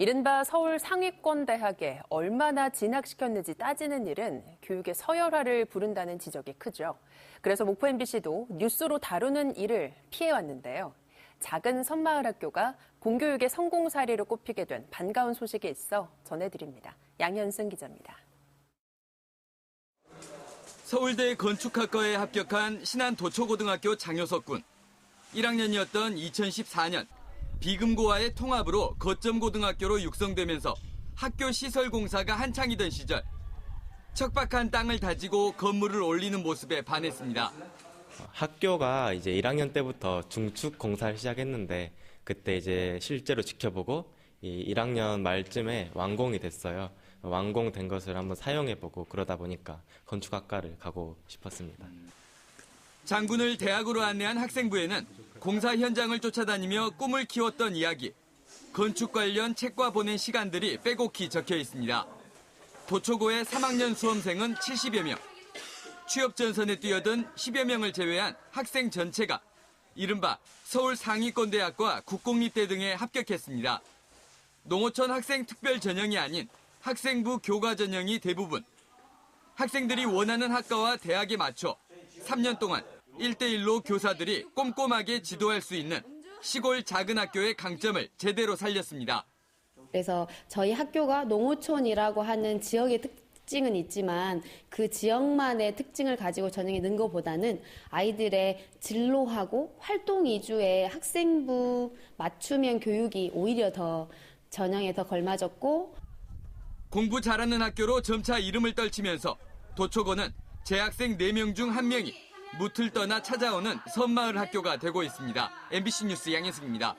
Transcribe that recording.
이른바 서울 상위권 대학에 얼마나 진학시켰는지 따지는 일은 교육의 서열화를 부른다는 지적이 크죠. 그래서 목포 MBC도 뉴스로 다루는 일을 피해왔는데요. 작은 섬마을 학교가 공교육의 성공 사례로 꼽히게 된 반가운 소식이 있어 전해드립니다. 양현승 기자입니다. 서울대 건축학과에 합격한 신안 도초고등학교 장효석 군. 1학년이었던 2014년 비금고와의 통합으로 거점고등학교로 육성되면서 학교 시설 공사가 한창이던 시절 척박한 땅을 다지고 건물을 올리는 모습에 반했습니다. 학교가 이제 1학년 때부터 중축 공사를 시작했는데 그때 이제 실제로 지켜보고 이 1학년 말쯤에 완공이 됐어요. 완공된 것을 한번 사용해보고 그러다 보니까 건축학과를 가고 싶었습니다. 장군을 대학으로 안내한 학생부에는 공사 현장을 쫓아다니며 꿈을 키웠던 이야기, 건축 관련 책과 보낸 시간들이 빼곡히 적혀 있습니다. 도초고의 3학년 수험생은 70여 명, 취업 전선에 뛰어든 10여 명을 제외한 학생 전체가 이른바 서울 상위권대학과 국공립대 등에 합격했습니다. 농어촌 학생 특별 전형이 아닌 학생부 교과 전형이 대부분. 학생들이 원하는 학과와 대학에 맞춰 3년 동안 1대1로 교사들이 꼼꼼하게 지도할 수 있는 시골 작은 학교의 강점을 제대로 살렸습니다. 그래서 저희 학교가 농어촌이라고 하는 지역의 특징은 있지만 그 지역만의 특징을 가지고 전형이 는 것보다는 아이들의 진로하고 활동 위주의 학생부 맞춤형 교육이 오히려 더 전형에 더 걸맞았고 공부 잘하는 학교로 점차 이름을 떨치면서 도초고는 재학생 4명 중 1명이 무틀 떠나 찾아오는 섬마을 학교가 되고 있습니다. MBC 뉴스 양현승입니다.